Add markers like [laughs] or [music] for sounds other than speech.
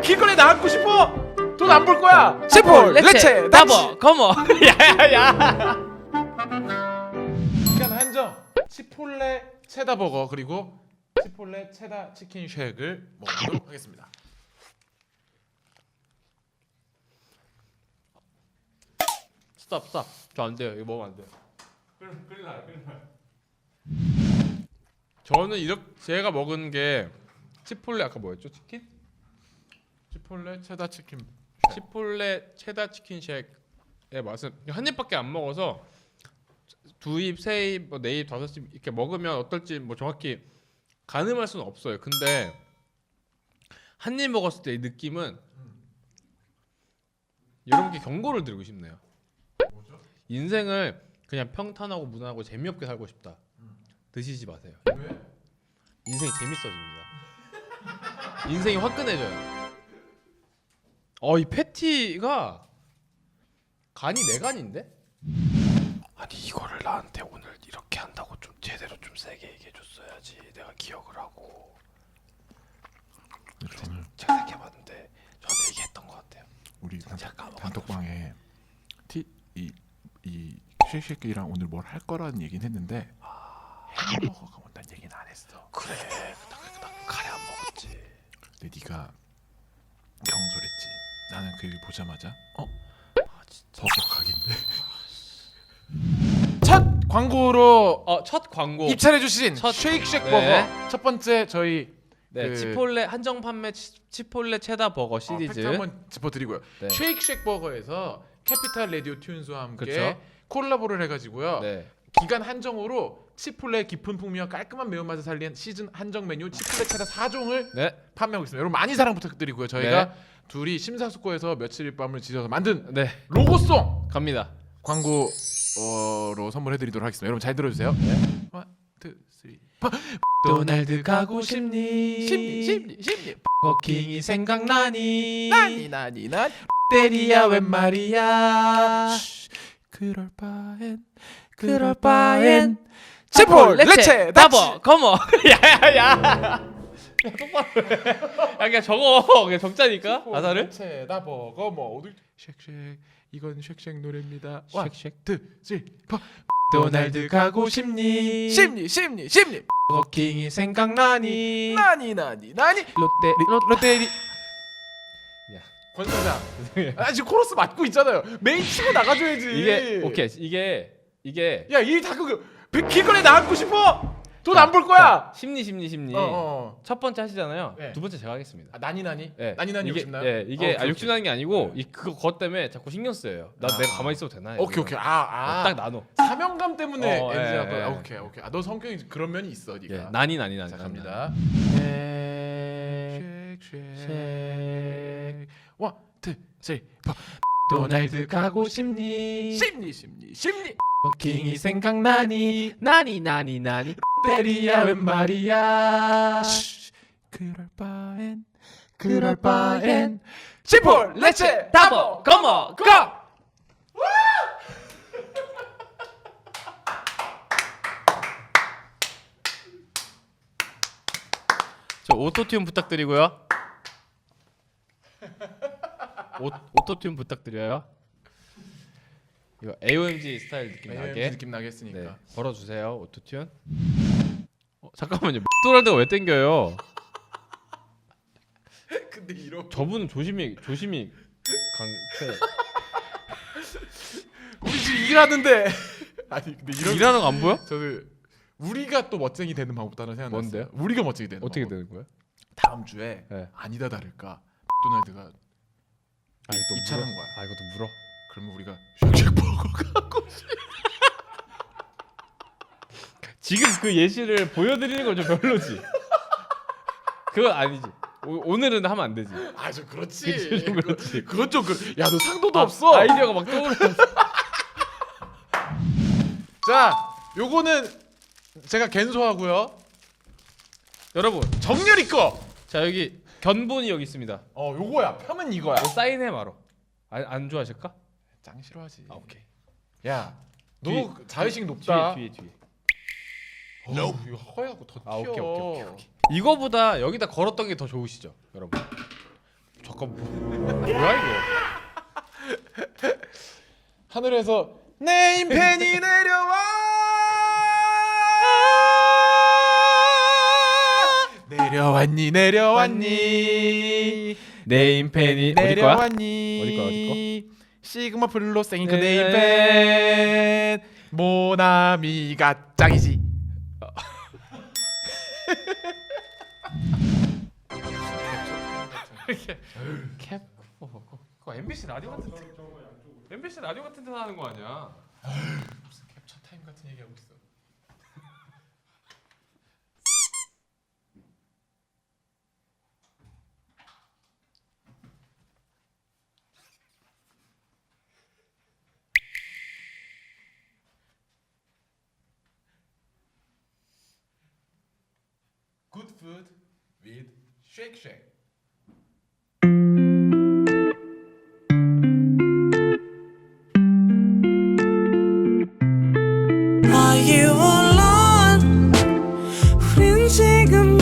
길거리에 나가고 싶어. 돈 안 벌 거야. 치폴 레체 다버 거머 [laughs] 야야야 시간 한정. 치폴레 체다 버거 그리고 치폴레 체다 치킨 쉑을 먹도록 하겠습니다. 스탑 스탑 저안 돼요 이거 먹으면 안 돼요 큰일 나요, 큰일 나요. 저는 이렇게 제가 먹은 게 치폴레 아까 뭐였죠 치킨? 치폴레 체다 치킨. 치폴레 체다 치킨 쉑의 맛은 한 입밖에 안 먹어서 두 입, 세 입, 뭐네 입, 다섯 입 이렇게 먹으면 어떨지 뭐 정확히 가늠할 수는 없어요. 근데 한 입 먹었을 때 이 느낌은 여러분께 경고를 드리고 싶네요. 뭐죠? 인생을 그냥 평탄하고 무난하고 재미없게 살고 싶다. 드시지 마세요. 왜? 인생이 재밌어집니다. 인생이 화끈해져요. 어, 이 패티가 간이 내 간인데? 아니 이거를 나한테 오늘 이렇게 한다고 좀 제대로 좀 세게 얘기해 줬어야지. 내가 기억을 하고. 오늘 제가 생각해봤는데 저한테 얘기했던 것 같아요. 우리 단, 단톡방에 티이이 쉐이쉐이랑 오늘 뭘 할 거라는 얘기는 했는데 햄버거가 온다는 얘기는 안 했어. 그래, 나, 나 카레 안 먹었지. 근데 네가. 나는 그 얘기 보자마자 어아 진짜. 버거 각인데. [laughs] 첫 광고로 어, 첫 광고. 입찰해 주신 첫- 쉐이크쉑 네. 버거 첫 번째 저희 네, 그- 치폴레 한정 판매 치, 치폴레 체다 버거 어, 시리즈. 한번 짚어드리고요. 네. 쉐이크쉑 버거에서 캐피탈 라디오 튠즈와 함께 그쵸. 콜라보를 해가지고요. 네. 기간 한정으로 치폴레 깊은 풍미와 깔끔한 매운맛을 살린 시즌 한정 메뉴 치폴레 체다 4종을 네. 판매하고 있습니다. 여러분 많이 사랑 부탁드리고요. 저희가 둘이 심사숙고해서 며칠 밤을 지져서 만든 네. 로고송 갑니다. 광고로 선물해드리도록 하겠습니다. 여러분 잘 들어주세요. 네. 원, 투, 쓰리, 포. 도날드 가고 싶니? 심리, 심리, 심리. 버킹이 생각나니? 나니, 나니, 나니. 때리야 웬 말이야? 그럴 바엔 그럴 바엔 치폴, 레체, 다버 거머 야야야 야 똑바로 야 그냥 적어 그냥 적자니까 가사를 체다 버거 뭐 어디 쉑쉑 이건 쉑쉑 노래입니다. 원, 쉑쉑 투, 쓰리, 포. 도날드 가고 싶니? 심리, 심리, 심리. 버킹이 생각나니? 나니, 나니, 나니. 롯데 롯- 롯데리. 야. 권선장. 아 지금 코러스 맞고 있잖아요. 메인 치고 나가줘야지. 이게 오케이 이게 이게 야, 이다 그 길거리에 나가고 싶어. 돈 안 벌 거야. 자, 심리 심리 심리 어, 어. 첫 번째 하시잖아요 네. 두 번째 제가 하겠습니다 아, 나니 나니. 예. 나니 나니 이게, 욕심 나요? 예, 이게 어, 아, 오케이. 욕심 나는 게 아니고 이 그거 그것 때문에 자꾸 신경 쓰여요. 나 아. 내가 가만히 있어도 되나? 오케이 오케이. 아, 아. 딱 나눠. 사명감 때문에 어, 엔지 예, 한 번. 예. 아, 오케이 오케이. 아, 너 성격이 그런 면이 있어, 예, 네가. 난이 난이 난이 자, 난이, 갑니다. 난이. 쉑쉑. 원, 투, 쓰리, 포. 도날드 가고 싶니? 심리 심리 심리. 버킹이 생각나니? 나니 나니 나니? 때리야 웬 말이야? 그럴 바엔 그럴 바엔 치폴 레체 다버 거머 고! 저 오토튠 부탁드리고요. 오, 오토튠 부탁드려요. 이거 AOMG 스타일 느낌 AOMG 나게. 느낌 나게 했으니까. 네, 걸어주세요 오토튠. 어, 잠깐만요. 맥도날드가 왜 땡겨요? [laughs] 근데 이런 저분은 조심히 조심히 강. 그, [laughs] 우리 지금 일하는데 [laughs] 아니 근데 이런 일하는 거 안 보여? 저는 우리가 또 멋쟁이 되는 하나 생각났어요. 뭔데요? 우리가 멋쟁이 되는 어떻게 방법. 되는 거야? 다음 주에 네. 아니다 다를까 맥도날드가 아 이것도 입찰한 물어? 거야. 아 이것도 물어. 그러면 우리가 쉑쉑 버거가 갖고 [laughs] 지금 그 예시를 보여드리는 건 좀 별로지. 그건 아니지. 오, 오늘은 하면 안 되지. 아저 그렇지. 그치, 좀 그렇지. 그건 좀 그. 야너 상도도 아, 없어. 아이디어가 막 떠오르. [laughs] 자 요거는 제가 갠소하고요. 여러분, 정렬이 거. 자 여기 견본이 여기 있습니다. 어 요거야. 펴면 이거야. 뭐 사인해 말어. 안, 안 좋아하실까? 짱 싫어하지. 아 오케이. 야, 너 뒤에- 자의식 높다. 뒤에 뒤에 뒤에. 어, 이거 허약고 더 튀어. 아 오케이 오케이 오케이. 오케이. 이거보다 여기다 걸었던 게 더 좋으시죠, 여러분? 저 잠깐 뭐, 뭐야 이거? 하늘에서 네임펜이 [laughs] 내려와 내려왔니 내려왔니 네임펜이 어디 거야? 내려왔니 어디 거야, 어디 시그마 블루 생잉크 네. 네임펜 모나미가 짱이지 [laughs] 캡 어, 그거 MBC 라디오 같은 데 MBC 라디오 같은 데서 하는 거 아니야? 무슨 캡처 타임 같은 얘기하고 있어 food with shake shake. Are you alone? 우린 지금